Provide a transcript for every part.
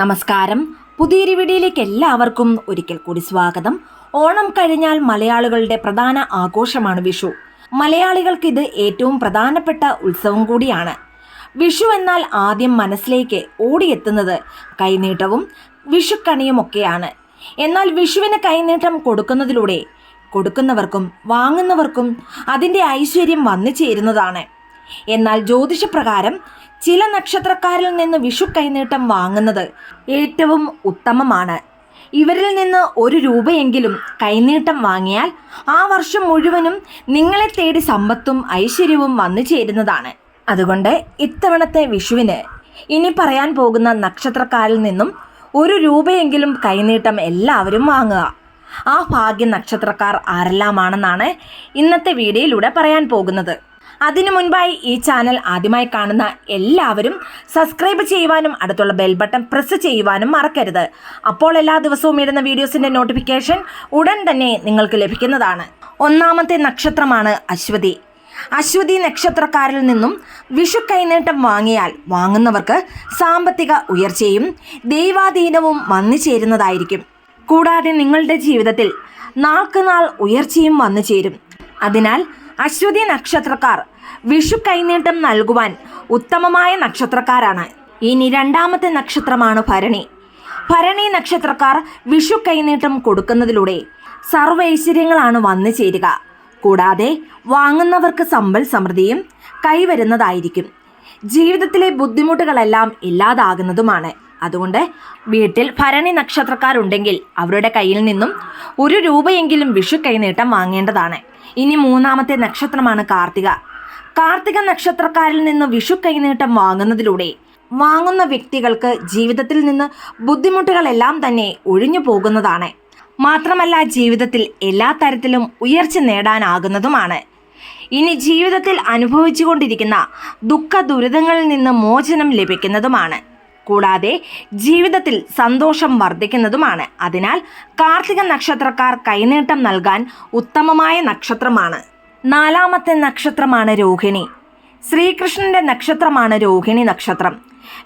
നമസ്കാരം. പുതിയൊരു വീഡിയോയിലേക്ക് എല്ലാവർക്കും ഒരിക്കൽ കൂടി സ്വാഗതം. ഓണം കഴിഞ്ഞാൽ മലയാളികളുടെ പ്രധാന ആഘോഷമാണ് വിഷു. മലയാളികൾക്ക് ഇത് ഏറ്റവും പ്രധാനപ്പെട്ട ഉത്സവം കൂടിയാണ്. വിഷു എന്നാൽ ആദ്യം മനസ്സിലേക്ക് ഓടിയെത്തുന്നത് കൈനീട്ടവും വിഷുക്കണിയുമൊക്കെയാണ്. എന്നാൽ വിഷുവിന് കൈനീട്ടം കൊടുക്കുന്നതിലൂടെ കൊടുക്കുന്നവർക്കും വാങ്ങുന്നവർക്കും അതിന്റെ ഐശ്വര്യം വന്നു ചേരുന്നതാണ്. എന്നാൽ ജ്യോതിഷപ്രകാരം ചില നക്ഷത്രക്കാരിൽ നിന്ന് വിഷു കൈനീട്ടം വാങ്ങുന്നത് ഏറ്റവും ഉത്തമമാണ്. ഇവരിൽ നിന്ന് ഒരു രൂപയെങ്കിലും കൈനീട്ടം വാങ്ങിയാൽ ആ വർഷം മുഴുവനും നിങ്ങളെ തേടി സമ്പത്തും ഐശ്വര്യവും വന്നു ചേരുന്നതാണ്. അതുകൊണ്ട് ഇത്തവണത്തെ വിഷുവിന് ഇനി പറയാൻ പോകുന്ന നക്ഷത്രക്കാരിൽ നിന്നും ഒരു രൂപയെങ്കിലും കൈനീട്ടം എല്ലാവരും വാങ്ങുക. ആ ഭാഗ്യ നക്ഷത്രക്കാർ ആരെല്ലാമാണെന്നാണ് ഇന്നത്തെ വീഡിയോയിലൂടെ പറയാൻ പോകുന്നത്. അതിനു മുൻപായി ഈ ചാനൽ ആദ്യമായി കാണുന്ന എല്ലാവരും സബ്സ്ക്രൈബ് ചെയ്യുവാനും അടുത്തുള്ള ബെൽ ബട്ടൺ പ്രസ് ചെയ്യുവാനും മറക്കരുത്. അപ്പോൾ എല്ലാ ദിവസവും ഇടുന്ന വീഡിയോസിന്റെ നോട്ടിഫിക്കേഷൻ ഉടൻ തന്നെ നിങ്ങൾക്ക് ലഭിക്കുന്നതാണ്. ഒന്നാമത്തെ നക്ഷത്രമാണ് അശ്വതി. അശ്വതി നക്ഷത്രക്കാരിൽ നിന്നും വിഷു കൈനീട്ടം വാങ്ങിയാൽ വാങ്ങുന്നവർക്ക് സാമ്പത്തിക ഉയർച്ചയും ദൈവാധീനവും വന്നു ചേരുന്നതായിരിക്കും. കൂടാതെ നിങ്ങളുടെ ജീവിതത്തിൽ നാൾക്കുനാൾ ഉയർച്ചയും വന്നു ചേരും. അതിനാൽ അശ്വതി നക്ഷത്രക്കാർ വിഷു കൈനീട്ടം നൽകുവാൻ ഉത്തമമായ നക്ഷത്രക്കാരാണ്. ഇനി രണ്ടാമത്തെ നക്ഷത്രമാണ് ഭരണി. ഭരണി നക്ഷത്രക്കാർ വിഷു കൈനീട്ടം കൊടുക്കുന്നതിലൂടെ സർവൈശ്വര്യങ്ങളാണ് വന്നു ചേരുക. കൂടാതെ വാങ്ങുന്നവർക്ക് സമ്പൽ സമൃദ്ധിയും കൈവരുന്നതായിരിക്കും. ജീവിതത്തിലെ ബുദ്ധിമുട്ടുകളെല്ലാം ഇല്ലാതാകുന്നതുമാണ്. അതുകൊണ്ട് വീട്ടിൽ ഭരണി നക്ഷത്രക്കാരുണ്ടെങ്കിൽ അവരുടെ കയ്യിൽ നിന്നും ഒരു രൂപയെങ്കിലും വിഷു കൈനീട്ടം വാങ്ങേണ്ടതാണ്. ഇനി മൂന്നാമത്തെ നക്ഷത്രമാണ് കാർത്തിക. കാർത്തിക നക്ഷത്രക്കാരിൽ നിന്ന് വിഷു കൈനീട്ടം വാങ്ങുന്നതിലൂടെ വാങ്ങുന്ന വ്യക്തികൾക്ക് ജീവിതത്തിൽ നിന്ന് ബുദ്ധിമുട്ടുകളെല്ലാം തന്നെ ഒഴിഞ്ഞു പോകുന്നതാണ്. മാത്രമല്ല ജീവിതത്തിൽ എല്ലാ തരത്തിലും ഉയർച്ച നേടാനാകുന്നതുമാണ്. ഇനി ജീവിതത്തിൽ അനുഭവിച്ചുകൊണ്ടിരിക്കുന്ന ദുഃഖ ദുരിതങ്ങളിൽ നിന്ന് മോചനം ലഭിക്കുന്നതുമാണ്. കൂടാതെ ജീവിതത്തിൽ സന്തോഷം വർദ്ധിക്കുന്നതുമാണ്. അതിനാൽ കാർത്തിക നക്ഷത്രക്കാർ കൈനീട്ടം നൽകാൻ ഉത്തമമായ നക്ഷത്രമാണ്. നാലാമത്തെ നക്ഷത്രമാണ് രോഹിണി. ശ്രീകൃഷ്ണന്റെ നക്ഷത്രമാണ് രോഹിണി നക്ഷത്രം.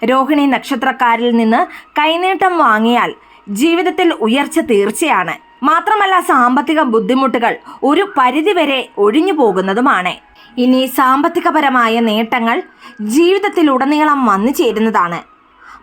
രോഹിണി നക്ഷത്രക്കാരിൽ നിന്ന് കൈനീട്ടം വാങ്ങിയാൽ ജീവിതത്തിൽ ഉയർച്ച തീർച്ചയാണ്. മാത്രമല്ല സാമ്പത്തിക ബുദ്ധിമുട്ടുകൾ ഒരു പരിധിവരെ ഒഴിഞ്ഞു പോകുന്നതുമാണ്. ഇനി സാമ്പത്തികപരമായ നേട്ടങ്ങൾ ജീവിതത്തിലുടനീളം വന്നു ചേരുന്നതാണ്.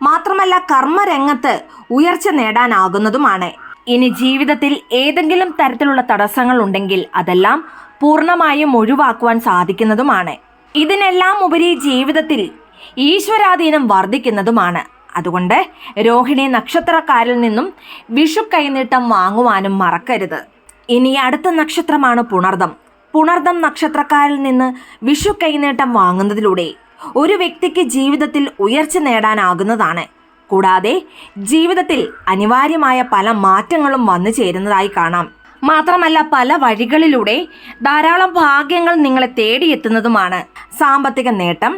മാത്രമല്ല കർമ്മരംഗത്ത് ഉയർച്ച നേടാനാകുന്നതുമാണ്. ഇനി ജീവിതത്തിൽ ഏതെങ്കിലും തരത്തിലുള്ള തടസ്സങ്ങൾ ഉണ്ടെങ്കിൽ അതെല്ലാം പൂർണമായും ഒഴിവാക്കുവാൻ സാധിക്കുന്നതുമാണ്. ഇതിനെല്ലാം ഉപരി ജീവിതത്തിൽ ഈശ്വരാധീനം വർദ്ധിക്കുന്നതുമാണ്. അതുകൊണ്ട് രോഹിണി നക്ഷത്രക്കാരിൽ നിന്നും വിഷു കൈനീട്ടം വാങ്ങുവാനും മറക്കരുത്. ഇനി അടുത്ത നക്ഷത്രമാണ് പുണർദം. പുണർദം നക്ഷത്രക്കാരിൽ നിന്ന് വിഷു കൈനീട്ടം വാങ്ങുന്നതിലൂടെ ഒരു വ്യക്തിക്ക് ജീവിതത്തിൽ ഉയർച്ച നേടാനാകുന്നതാണ്. കൂടാതെ ജീവിതത്തിൽ അനിവാര്യമായ പല മാറ്റങ്ങളും വന്നു ചേരുന്നതായി കാണാം. മാത്രമല്ല പല വഴികളിലൂടെ ധാരാളം ഭാഗ്യങ്ങൾ നിങ്ങളെ തേടിയെത്തുന്നതുമാണ്. സാമ്പത്തിക നേട്ടം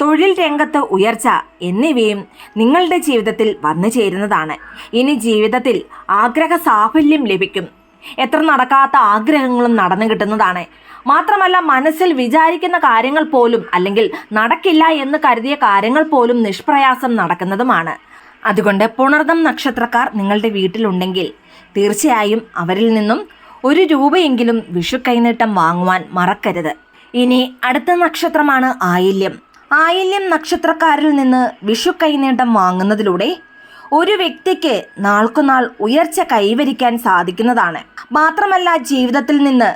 തൊഴിൽ രംഗത്ത് ഉയർച്ച എന്നിവയും നിങ്ങളുടെ ജീവിതത്തിൽ വന്നു ചേരുന്നതാണ്. ഇനി ജീവിതത്തിൽ ആഗ്രഹ സാഫല്യം ലഭിക്കും. എത്ര നടക്കാത്ത ആഗ്രഹങ്ങളും നടന്നു കിട്ടുന്നതാണ്. മാത്രമല്ല മനസ്സിൽ വിചാരിക്കുന്ന കാര്യങ്ങൾ പോലും അല്ലെങ്കിൽ നടക്കില്ല എന്ന് കരുതിയ കാര്യങ്ങൾ പോലും നിഷ്പ്രയാസം നടക്കുന്നതുമാണ്. അതുകൊണ്ട് പുണർദം നക്ഷത്രക്കാർ നിങ്ങളുടെ വീട്ടിലുണ്ടെങ്കിൽ തീർച്ചയായും അവരിൽ നിന്നും ഒരു രൂപയെങ്കിലും വിഷു കൈനീട്ടം വാങ്ങുവാൻ മറക്കരുത്. ഇനി അടുത്ത നക്ഷത്രമാണ് ആയില്യം. ആയില്യം നക്ഷത്രക്കാരിൽ നിന്ന് വിഷു കൈനീട്ടം വാങ്ങുന്നതിലൂടെ ഒരു വ്യക്തിക്ക് നാൾക്കുനാൾ ഉയർച്ച കൈവരിക്കാൻ സാധിക്കുന്നതാണ്. മാത്രമല്ല ജീവിതത്തിൽ നിന്ന്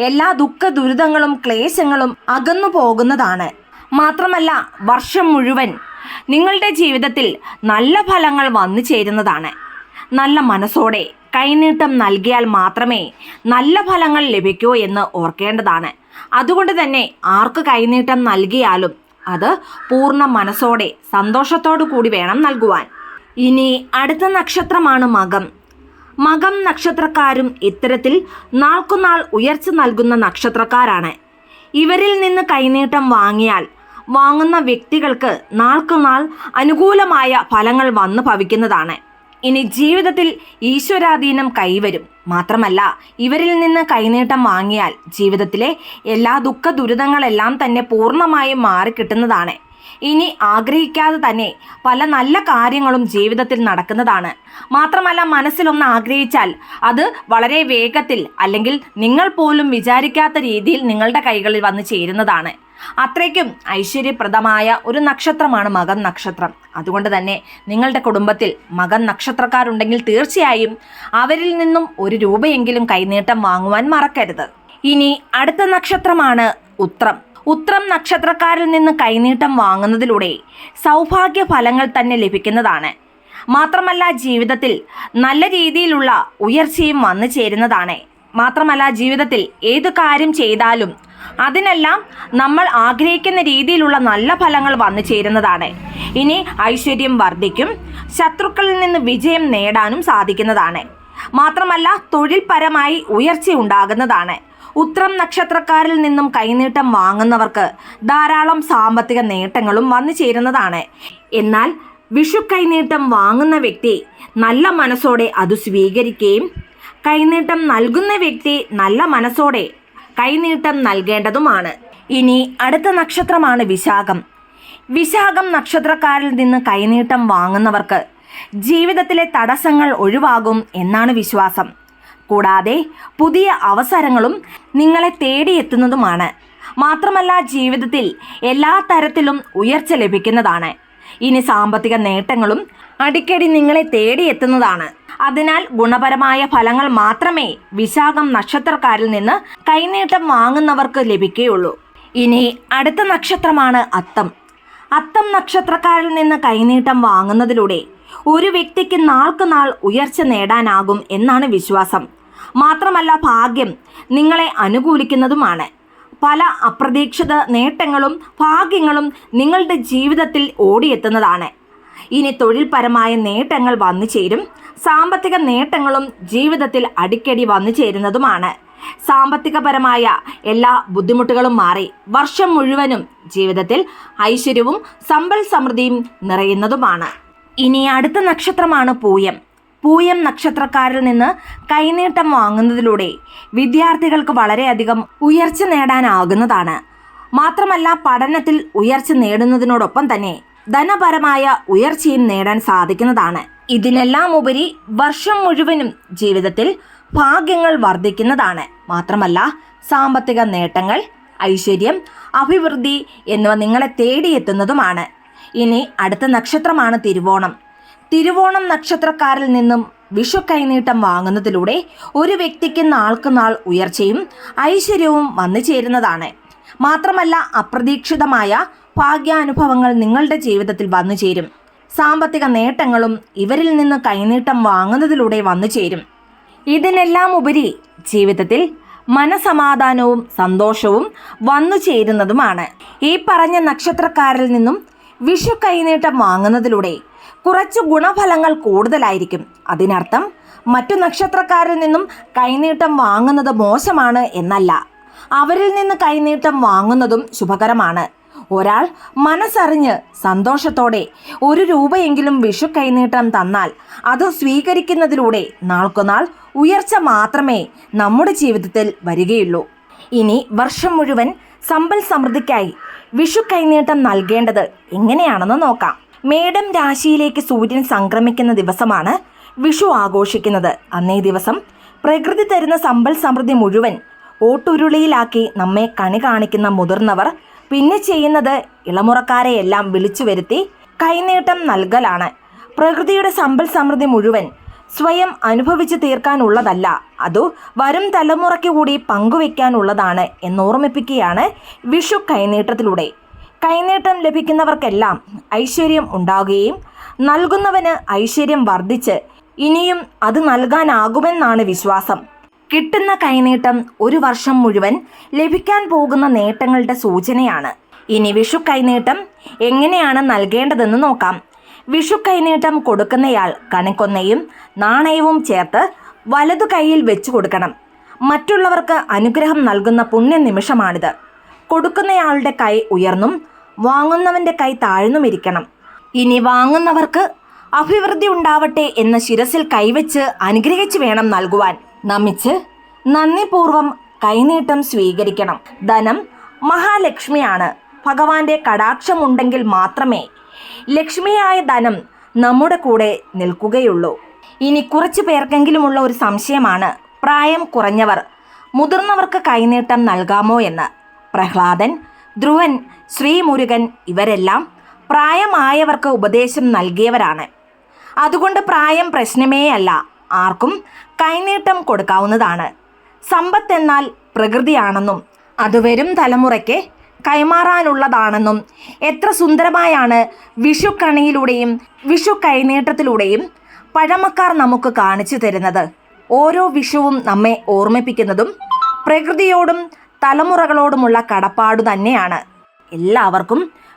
എല്ലാ ദുഃഖ ദുരിതങ്ങളും ക്ലേശങ്ങളും അകന്നു പോകുന്നതാണ് മാത്രമല്ല വർഷം മുഴുവൻ നിങ്ങളുടെ ജീവിതത്തിൽ നല്ല ഫലങ്ങൾ വന്നു ചേരുന്നതാണ്. നല്ല മനസ്സോടെ കൈനീട്ടം നൽകിയാൽ മാത്രമേ നല്ല ഫലങ്ങൾ ലഭിക്കൂ എന്ന് ഓർക്കേണ്ടതാണ്. അതുകൊണ്ട് തന്നെ ആർക്ക് കൈനീട്ടം നൽകിയാലും അത് പൂർണ മനസ്സോടെ സന്തോഷത്തോടു കൂടി വേണം നൽകുവാൻ. ഇനി അടുത്ത നക്ഷത്രമാണ് മകം. മകം നക്ഷത്രക്കാരും ഇത്തരത്തിൽ നാൾക്കുനാൾ ഉയർച്ച നൽകുന്ന നക്ഷത്രക്കാരാണ്. ഇവരിൽ നിന്ന് കൈനീട്ടം വാങ്ങിയാൽ വാങ്ങുന്ന വ്യക്തികൾക്ക് നാൾക്കുനാൾ അനുകൂലമായ ഫലങ്ങൾ വന്നു ഭവിക്കുന്നതാണ്. ഇനി ജീവിതത്തിൽ ഈശ്വരാധീനം കൈവരും. മാത്രമല്ല ഇവരിൽ നിന്ന് കൈനീട്ടം വാങ്ങിയാൽ ജീവിതത്തിലെ എല്ലാ ദുഃഖ ദുരിതങ്ങളെല്ലാം തന്നെ പൂർണമായും മാറിക്കിട്ടുന്നതാണ് ഇനി ആഗ്രഹിക്കാതെ തന്നെ പല നല്ല കാര്യങ്ങളും ജീവിതത്തിൽ നടക്കുന്നതാണ്. മാത്രമല്ല മനസ്സിലൊന്ന് ആഗ്രഹിച്ചാൽ അത് വളരെ വേഗത്തിൽ അല്ലെങ്കിൽ നിങ്ങൾ പോലും വിചാരിക്കാത്ത രീതിയിൽ നിങ്ങളുടെ കൈകളിൽ വന്നു ചേരുന്നതാണ്. അത്രയ്ക്കും ഐശ്വര്യപ്രദമായ ഒരു നക്ഷത്രമാണ് മകൻ നക്ഷത്രം. അതുകൊണ്ട് തന്നെ നിങ്ങളുടെ കുടുംബത്തിൽ മകൻ നക്ഷത്രക്കാരുണ്ടെങ്കിൽ തീർച്ചയായും അവരിൽ നിന്നും ഒരു രൂപയെങ്കിലും കൈനീട്ടം വാങ്ങുവാൻ മറക്കരുത്. ഇനി അടുത്ത നക്ഷത്രമാണ് ഉത്രം. ഉത്രം നക്ഷത്രക്കാരിൽ നിന്ന് കൈനീട്ടം വാങ്ങുന്നതിലൂടെ സൗഭാഗ്യ ഫലങ്ങൾ തന്നെ ലഭിക്കുന്നതാണ്. മാത്രമല്ല ജീവിതത്തിൽ നല്ല രീതിയിലുള്ള ഉയർച്ചയും വന്നു ചേരുന്നതാണ്. മാത്രമല്ല ജീവിതത്തിൽ ഏത് കാര്യം ചെയ്താലും അതിനെല്ലാം നമ്മൾ ആഗ്രഹിക്കുന്ന രീതിയിലുള്ള നല്ല ഫലങ്ങൾ വന്നു ചേരുന്നതാണ്. ഇനി ഐശ്വര്യം വർദ്ധിക്കും ശത്രുക്കളിൽ നിന്ന് വിജയം നേടാനും സാധിക്കുന്നതാണ്. മാത്രമല്ല തൊഴിൽപരമായി ഉയർച്ച ഉണ്ടാകുന്നതാണ്. ഉത്രം നക്ഷത്രക്കാരിൽ നിന്നും കൈനീട്ടം വാങ്ങുന്നവർക്ക് ധാരാളം സാമ്പത്തിക നേട്ടങ്ങളും വന്നു ചേരുന്നതാണ്. എന്നാൽ വിഷു കൈനീട്ടം വാങ്ങുന്ന വ്യക്തി നല്ല മനസ്സോടെ അത് സ്വീകരിക്കുകയും കൈനീട്ടം നൽകുന്ന വ്യക്തി നല്ല മനസ്സോടെ കൈനീട്ടം നൽകേണ്ടതുമാണ്. ഇനി അടുത്ത നക്ഷത്രമാണ് വിശാഖം. വിശാഖം നക്ഷത്രക്കാരിൽ നിന്ന് കൈനീട്ടം വാങ്ങുന്നവർക്ക് ജീവിതത്തിലെ തടസ്സങ്ങൾ ഒഴിവാകും എന്നാണ് വിശ്വാസം. കൂടാതെ പുതിയ അവസരങ്ങളും നിങ്ങളെ തേടിയെത്തുന്നതുമാണ്. മാത്രമല്ല ജീവിതത്തിൽ എല്ലാ തരത്തിലും ഉയർച്ച ലഭിക്കുന്നതാണ്. ഇനി സാമ്പത്തിക നേട്ടങ്ങളും അടിക്കടി നിങ്ങളെ തേടിയെത്തുന്നതാണ്. അതിനാൽ ഗുണപരമായ ഫലങ്ങൾ മാത്രമേ വിശാഖം നക്ഷത്രക്കാരിൽ നിന്ന് കൈനീട്ടം വാങ്ങുന്നവർക്ക് ലഭിക്കുകയുള്ളൂ. ഇനി അടുത്ത നക്ഷത്രമാണ് അത്തം. അത്തം നക്ഷത്രക്കാരിൽ നിന്ന് കൈനീട്ടം വാങ്ങുന്നതിലൂടെ ഒരു വ്യക്തിക്ക് നാൾക്ക് നാൾ ഉയർച്ച നേടാനാകും എന്നാണ് വിശ്വാസം. മാത്രമല്ല ഭാഗ്യം നിങ്ങളെ അനുകൂലിക്കുന്നതുമാണ്. പല അപ്രതീക്ഷിത നേട്ടങ്ങളും ഭാഗ്യങ്ങളും നിങ്ങളുടെ ജീവിതത്തിൽ ഓടിയെത്തുന്നതാണ്. ഇനി തൊഴിൽപരമായ നേട്ടങ്ങൾ വന്നു ചേരും. സാമ്പത്തിക നേട്ടങ്ങളും ജീവിതത്തിൽ അടിക്കടി വന്നു ചേരുന്നതുമാണ്. സാമ്പത്തികപരമായ എല്ലാ ബുദ്ധിമുട്ടുകളും മാറി വർഷം മുഴുവനും ജീവിതത്തിൽ ഐശ്വര്യവും സമ്പൽ സമൃദ്ധിയും നിറയുന്നതുമാണ്. ഇനി അടുത്ത നക്ഷത്രമാണ് പൂയം. പൂയം നക്ഷത്രക്കാരിൽ നിന്ന് കൈനീട്ടം വാങ്ങുന്നതിലൂടെ വിദ്യാർത്ഥികൾക്ക് വളരെയധികം ഉയർച്ച നേടാനാകുന്നതാണ്. മാത്രമല്ല പഠനത്തിൽ ഉയർച്ച നേടുന്നതിനോടൊപ്പം തന്നെ ധനപരമായ ഉയർച്ചയും നേടാൻ സാധിക്കുന്നതാണ്. ഇതിനെല്ലാം ഉപരി വർഷം മുഴുവനും ജീവിതത്തിൽ ഭാഗ്യങ്ങൾ വർദ്ധിക്കുന്നതാണ്. മാത്രമല്ല സാമ്പത്തിക നേട്ടങ്ങൾ ഐശ്വര്യം അഭിവൃദ്ധി എന്നിവ നിങ്ങളെ തേടിയെത്തുന്നതുമാണ്. ഇനി അടുത്ത നക്ഷത്രമാണ് തിരുവോണം. തിരുവോണം നക്ഷത്രക്കാരിൽ നിന്നും വിഷു കൈനീട്ടം വാങ്ങുന്നതിലൂടെ ഒരു വ്യക്തിക്ക് നാൾക്ക് നാൾ ഉയർച്ചയും ഐശ്വര്യവും വന്നു ചേരുന്നതാണ് മാത്രമല്ല അപ്രതീക്ഷിതമായ ഭാഗ്യാനുഭവങ്ങൾ നിങ്ങളുടെ ജീവിതത്തിൽ വന്നു ചേരും. സാമ്പത്തിക നേട്ടങ്ങളും ഇവരിൽ നിന്ന് കൈനീട്ടം വാങ്ങുന്നതിലൂടെ വന്നു ചേരും. ഇതിനെല്ലാം ഉപരി ജീവിതത്തിൽ മനസമാധാനവും സന്തോഷവും വന്നു ചേരുന്നതുമാണ്. ഈ പറഞ്ഞ നക്ഷത്രക്കാരിൽ നിന്നും വിഷു കൈനീട്ടം വാങ്ങുന്നതിലൂടെ കുറച്ച് ഗുണഫലങ്ങൾ കൂടുതലായിരിക്കും. അതിനർത്ഥം മറ്റു നക്ഷത്രക്കാരിൽ നിന്നും കൈനീട്ടം വാങ്ങുന്നത് മോശമാണ് എന്നല്ല. അവരിൽ നിന്ന് കൈനീട്ടം വാങ്ങുന്നതും ശുഭകരമാണ്. ഒരാൾ മനസ്സറിഞ്ഞ് സന്തോഷത്തോടെ ഒരു രൂപയെങ്കിലും വിഷു കൈനീട്ടം തന്നാൽ അത് സ്വീകരിക്കുന്നതിലൂടെ നാൾക്കുനാൾ ഉയർച്ച മാത്രമേ നമ്മുടെ ജീവിതത്തിൽ വരികയുള്ളൂ. ഇനി വർഷം മുഴുവൻ സമ്പൽ സമൃദ്ധിക്കായി വിഷു കൈനീട്ടം നൽകേണ്ടത് എങ്ങനെയാണെന്ന് നോക്കാം. മേടം രാശിയിലേക്ക് സൂര്യൻ സംക്രമിക്കുന്ന ദിവസമാണ് വിഷു ആഘോഷിക്കുന്നത്. അന്നേ ദിവസം പ്രകൃതി തരുന്ന സമ്പൽ സമൃദ്ധി മുഴുവൻ ഓട്ടുരുളിയിലാക്കി നമ്മെ കണി കാണിക്കുന്ന മുതിർന്നവർ പിന്നെ ചെയ്യുന്നത് ഇളമുറക്കാരെയെല്ലാം വിളിച്ചു വരുത്തി കൈനീട്ടം നൽകലാണ്. പ്രകൃതിയുടെ സമ്പൽ സമൃദ്ധി മുഴുവൻ സ്വയം അനുഭവിച്ചു തീർക്കാനുള്ളതല്ല അതു വരും തലമുറയ്ക്ക് കൂടി പങ്കുവെക്കാനുള്ളതാണ് എന്നോർമ്മിപ്പിക്കുകയാണ് വിഷു കൈനീട്ടത്തിലൂടെ. കൈനീട്ടം ലഭിക്കുന്നവർക്കെല്ലാം ഐശ്വര്യം ഉണ്ടാകുകയും നൽകുന്നവന് ഐശ്വര്യം വർദ്ധിച്ച് ഇനിയും അത് നൽകാനാകുമെന്നാണ് വിശ്വാസം. കിട്ടുന്ന കൈനീട്ടം ഒരു വർഷം മുഴുവൻ ലഭിക്കാൻ പോകുന്ന നേട്ടങ്ങളുടെ സൂചനയാണ്. ഇനി വിഷു കൈനീട്ടം എങ്ങനെയാണ് നൽകേണ്ടതെന്ന് നോക്കാം. വിഷു കൈനീട്ടം കൊടുക്കുന്നയാൾ കണിക്കൊന്നയും നാണയവും ചേർത്ത് വലതു കൈയിൽ വെച്ചു കൊടുക്കണം. മറ്റുള്ളവർക്ക് അനുഗ്രഹം നൽകുന്ന പുണ്യ നിമിഷമാണിത്. കൊടുക്കുന്നയാളുടെ കൈ ഉയർന്നും വാങ്ങുന്നവന്റെ കൈ താഴ്ന്നും ഇരിക്കണം. ഇനി വാങ്ങുന്നവർക്ക് അഭിവൃദ്ധി ഉണ്ടാവട്ടെ എന്ന ശിരസിൽ കൈവച്ച് അനുഗ്രഹിച്ചു വേണം നൽകുവാൻ. നമിച്ച് നന്ദിപൂർവം കൈനീട്ടം സ്വീകരിക്കണം. ധനം മഹാലക്ഷ്മിയാണ്. ഭഗവാന്റെ കടാക്ഷമുണ്ടെങ്കിൽ മാത്രമേ ലക്ഷ്മിയായ ധനം നമ്മുടെ കൂടെ നിൽക്കുകയുള്ളൂ. ഇനി കുറച്ചു പേർക്കെങ്കിലുമുള്ള ഒരു സംശയമാണ്. പ്രായം കുറഞ്ഞവർ മുതിർന്നവർക്ക് കൈനീട്ടം നൽകാമോ എന്ന്. പ്രഹ്ലാദൻ ധ്രുവൻ ശ്രീമുരുകൻ ഇവരെല്ലാം പ്രായമായവർക്ക് ഉപദേശം നൽകിയവരാണ്. അതുകൊണ്ട് പ്രായം പ്രശ്നമേ അല്ല ആർക്കും കൈനീട്ടം കൊടുക്കാവുന്നതാണ്. സമ്പത്ത് എന്നാൽ പ്രകൃതിയാണെന്നും അത് വരും തലമുറയ്ക്ക് കൈമാറാനുള്ളതാണെന്നും എത്ര സുന്ദരമായാണ് വിഷു കണിയിലൂടെയും വിഷു കൈനീട്ടത്തിലൂടെയും പഴമക്കാർ നമുക്ക് കാണിച്ചു തരുന്നത്. ഓരോ വിഷുവും നമ്മെ ഓർമ്മിപ്പിക്കുന്നതും പ്രകൃതിയോടും തലമുറകളോടുമുള്ള കടപ്പാടു തന്നെയാണ്. എല്ലാവർക്കും